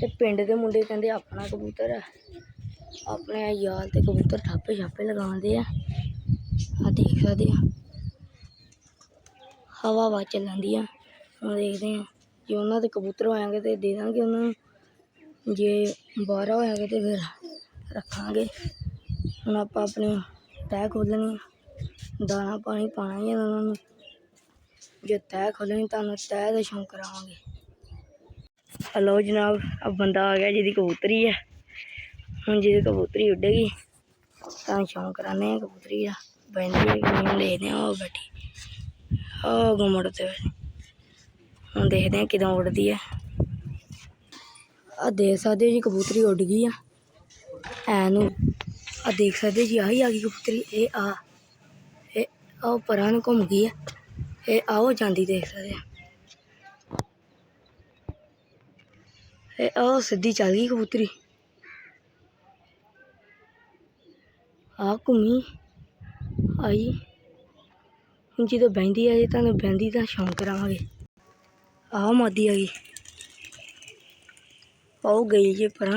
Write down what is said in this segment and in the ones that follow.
ਤੇ ਪਿੰਡ ਦੇ ਮੁੰਡੇ ਕਹਿੰਦੇ ਆਪਣਾ ਕਬੂਤਰ ਹੈ ਆਪਣੇ ਯਾਰ ਤੇ ਕਬੂਤਰ ਠਾਪੇ ਛਾਪੇ ਲਗਾਉਂਦੇ ਆ। ਆ ਦੇਖ ਸਕਦੇ ਆ। ਹਵਾ ਵਾ ਚੱਲਦੀ ਆ। ਹੁਣ ਦੇਖਦੇ ਆ। ਜੇ ਉਹਨਾਂ ਦੇ ਕਬੂਤਰ ਹੋਣਗੇ ਤੇ ਦੇ ਦਾਂਗੇ ਉਹਨਾਂ ਨੂੰ। ਜੇ ਬਾਹਰ ਹੋਣਗੇ ਤੇ ਫਿਰ ਰੱਖਾਂਗੇ। ਹੁਣ ਆਪਾਂ ਆਪਣੇ ਤੈਅ ਖੋਲਣੀ ਦਾਣਾ ਪਾਣੀ ਪਾਣਾ ਹੀ ਆ ਉਹਨਾਂ ਨੂੰ। ਜੇ ਤੈਅ ਖੋਲਣੀ ਤੁਹਾਨੂੰ ਤੈਅ ਦਾ ਸ਼ੌਂਕ ਕਰਾਵਾਂਗੇ। ਹਲੋ ਜਨਾਬ ਆ ਬੰਦਾ ਆ ਗਿਆ ਜਿਹਦੀ ਕਬੂਤਰੀ ਹੈ ਹੁਣ ਜਿਹਦੀ ਕਬੂਤਰੀ ਉੱਡੇਗੀ, ਤਾਂ ਸ਼ੌਂਕ ਕਰਾਨੇ ਆ ਕਬੂਤਰੀ ਦਾ। ਬੈਂਦੀ ਹੈ ਕਿ ਦੇਖਦੇ ਆ, ਉਹ ਬੈਠੀ। ਉਹ ਗੁੰਮੜ ਤੇ ਹੁਣ ਦੇਖਦੇ ਆ ਕਿਦੋਂ ਉੱਡਦੀ ਹੈ ਆ ਦੇਖ ਸਕਦੇ ਹੋ ਜੀ ਕਬੂਤਰੀ ਉੱਡ ਗਈ ਆ। ਐ ਨੂੰ ਆ ਦੇਖ ਸਕਦੇ ਜੀ, ਆਹੀ ਆ ਗਈ ਕਬੂਤਰੀ। ਇਹ ਆ ਇਹ ਆ ਉਹ ਪਰਾਂ ਨੂੰ ਘੁੰਮ ਗਈ ਆ। ਇਹ ਆਓ ਜਾਂਦੀ ਦੇਖ ਸਕਦੇ ਆ। او سدھی چل گئی کبوتری۔ آ گھومی آئی۔ ہوں جدو جی بہندی آئی تو بہندی کا شوق کرا گے۔ آ مادی آ گئی آؤ گئی جی پر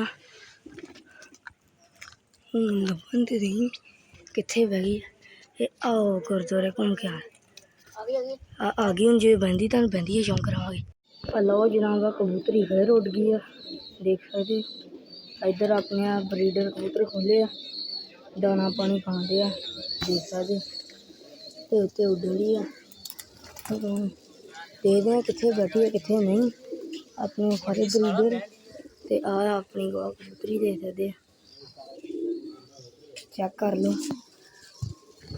لبن تو نہیں کتنے بہ گئی؟ یہ آؤ گردوارے گھوم کے آ گئی ہوں جی بہندی تو بہندی کا شوق ਜੇ ਬਹਿੰਦੀ ਤੁਹਾਨੂੰ ਬਹਿੰਦੀ ਹੈ ਲਓ ਜਨਾਬ ਆ ਕਬੂਤਰੀ ਫੇਰ ਉੱਡ ਗਈ ਆ। ਦੇਖ ਸਕਦੇ ਇੱਧਰ ਆਪਣੇ ਆ ਬਰੀਡਰ ਕਬੂਤਰ ਖੋਲੇ ਆ। ਦਾਣਾ ਪਾਣੀ ਪਾਉਂਦੇ ਆ। ਦੇਖ ਸਕਦੇ ਹੋ। ਤੇ ਉੱਤੇ ਉੱਡਦੀ ਆ। ਦੇਖਦੇ ਆ ਕਿੱਥੇ ਬੈਠੀ ਆ, ਕਿੱਥੇ ਨਹੀਂ। ਆਪਣੇ ਸਾਰੇ ਬਰੀਡਰ ਤੇ ਆ ਆਪਣੀ ਗਵਾ ਕਬੂਤਰੀ ਦੇਖ ਸਕਦੇ ਆ। ਚੈੱਕ ਕਰ ਲਓ।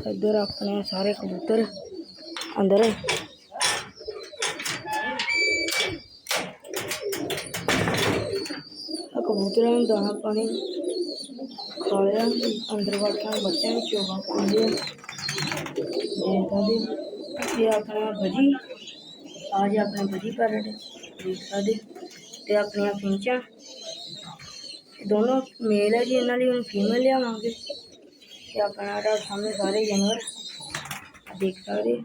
ਇੱਧਰ ਆਪਣੇ ਸਾਰੇ ਕਬੂਤਰ ਅੰਦਰ। ਆ ਕਬੂਤਰਾਂ ਨੂੰ ਦਾਣਾ ਪਾਣੀ ਖਾ ਲਿਆ ਅੰਦਰ ਵਾਟਾਂ ਬੱਚਿਆਂ ਨੂੰ ਚੋਗਾ ਪਾਉਂਦੇ ਆ ਦੇਖਦੇ ਇਹ ਆਪਣਾ ਭਜੀ ਅੱਜ ਆਪਣਾ ਭਜੀ ਪੈਰਟ ਦੇਖ ਸਕਦੇ ਤੇ ਆਪਣੀਆਂ ਫਿੰਚਾਂ ਇਹ ਦੋਨੋਂ ਮੇਲ ਹੈ ਜੀ ਇਹਨਾਂ ਲਈ ਹੁਣ ਫੀਮੇਲ ਲਿਆਵਾਂਗੇ ਤੇ ਆਪਣਾ ਜਿਹੜਾ ਸਾਹਮਣੇ ਸਾਰੇ ਜਾਨਵਰ ਆਹ ਦੇਖ ਸਕਦੇ ਹੋ।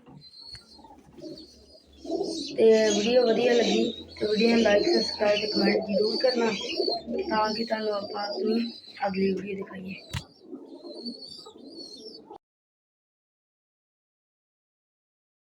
ਤੇ ਵੀਡੀਓ ਵਧੀਆ ਲੱਗੀ ਤੇ ਵੀਡੀਓ ਨੂੰ ਲਾਈਕ ਸਬਸਕ੍ਰਾਈਬ ਤੇ ਕਮੈਂਟ ਜ਼ਰੂਰ ਕਰਨਾ ਤਾਂ ਕਿ ਤੁਹਾਨੂੰ ਆਪਾਂ ਆਪਣੀ ਅਗਲੀ ਵੀਡੀਓ ਦਿਖਾਈਏ